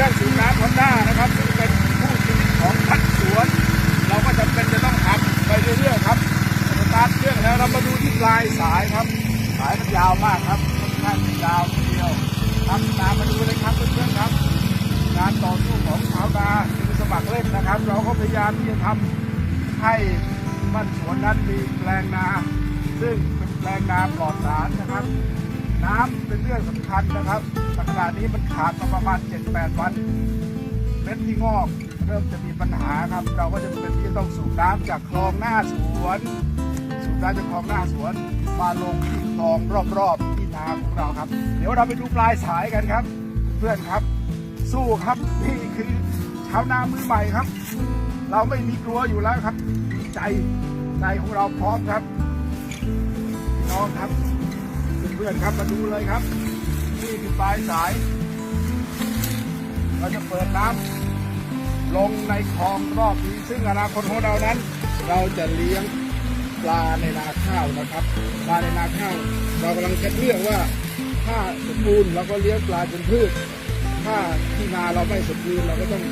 เครื่องสูบน้ำฮอนด้านะครับซึ่งเป็นคู่ชีวิตของพัดสวน เราก็จำเป็นจะต้องทำไปเรื่อยๆครับสตาร์ทเครื่องแล้วเรามาดูที่ปลายสายครับ สายมันยาวมากครับค่อนข้างยาวเดียวครับตามมาดูเลยครับเพื่อนๆครับ การต่อสู้ของชาวนาคือสมัครเล่นนะครับ เราก็พยายามที่จะทำให้บ้านสวนนั้นมีแปลงนา ซึ่งเป็นแปลงนาปลอดสารนะครับ น้ำเป็นเรื่องสำคัญนะครับแต่ขณะนี้มันขาดมาประมาณ 7-8 วันเม็ดที่งอกเริ่มจะมีปัญหาครับ เราก็จะเป็นที่ต้องสูบน้ำจากคลองหน้าสวนสูบน้ำจากคลองหน้าสวน มาลงที่คลองรอบๆที่นาของเราครับ เดี๋ยวเราไปดูปลายสายกันครับ เพื่อนครับ สู้ครับนี่คือชาวนามือใหม่ครับ เราไม่มีกลัวอยู่แล้วครับ ใจใจของเราพร้อมครับน้องครับ พื่อนๆครับมาดูเลยครับ นี่คือปลายสาย เราจะเปิดน้ำลงในคลองรอบนี้ซึ่งอนาคตของเรานั้น เราจะเลี้ยงปลาในนาข้าวนะครับ ปลาในนาข้าว เรากำลังคัดเลือกว่าถ้าสมบูรณ์เราก็เลี้ยงปลาเป็นพืช ถ้าที่นาเราไม่สมบูรณ์เราก็ต้อง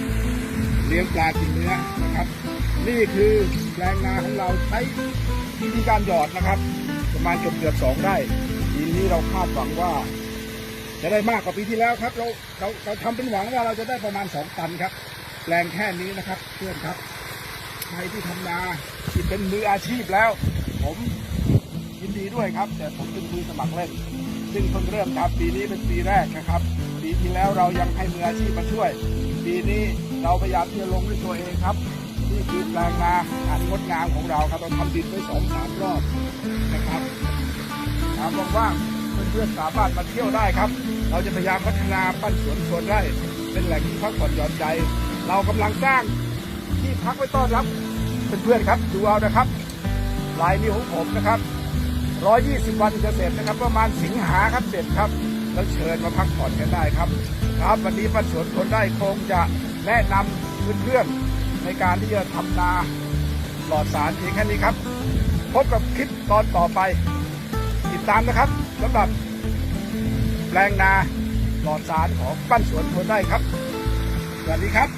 เลี้ยงปลากินเนื้อนะครับ นี่คือแปลงนาของเราใช้วิธีการหยอดนะครับ ประมาณเกือบเกือบสองไร่ ปีนี้เราคาดหวังว่า จะได้มากกว่าปีที่แล้วครับ เราเราเราทำเป็นหวังว่าเราจะได้ประมาณสองตันครับแปลงแค่นี้นะครับเพื่อนครับใครที่ทำนาที่เป็นมืออาชีพแล้ว ผมยินดีด้วยครับ แต่ผมเป็นมือสมัครเล่น ซึ่งเพิ่งเริ่มทำปีนี้เป็นปีแรกนะครับ ปีที่แล้วเรายังให้มืออาชีพมาช่วย ปีนี้เราพยายามที่จะลงด้วยตัวเองครับนี่คือแปลงนาอันงดงามของเราครับเราทำดินไว้สองสามรอบนะครับ ถามว่างๆเพื่อนๆสามารถมาเที่ยวได้ครับ เราจะพยายามพัฒนาปั้นสวนสวนไร่เป็นแหล่งที่พักผ่อนหย่อนใจ เรากำลังสร้างที่พักไว้ต้อนรับเพื่อนๆครับ ดูเอานะครับลายนิ้วของผมนะครับ120 วันจะเสร็จนะครับ ประมาณสิงหาครับเสร็จครับ แล้วเชิญมาพักผ่อนกันได้ครับ ครับวันนี้ปั้นสวนสวนไร่คงจะแนะนำเพื่อนๆในการที่จะทำนาหลอดสารเพียงแค่นี้ครับ พบกับคลิปตอนต่อไป ตามนะครับสำหรับแปลงนาหลอดสารของปั้นสวนทนได้ครับ สวัสดีครับ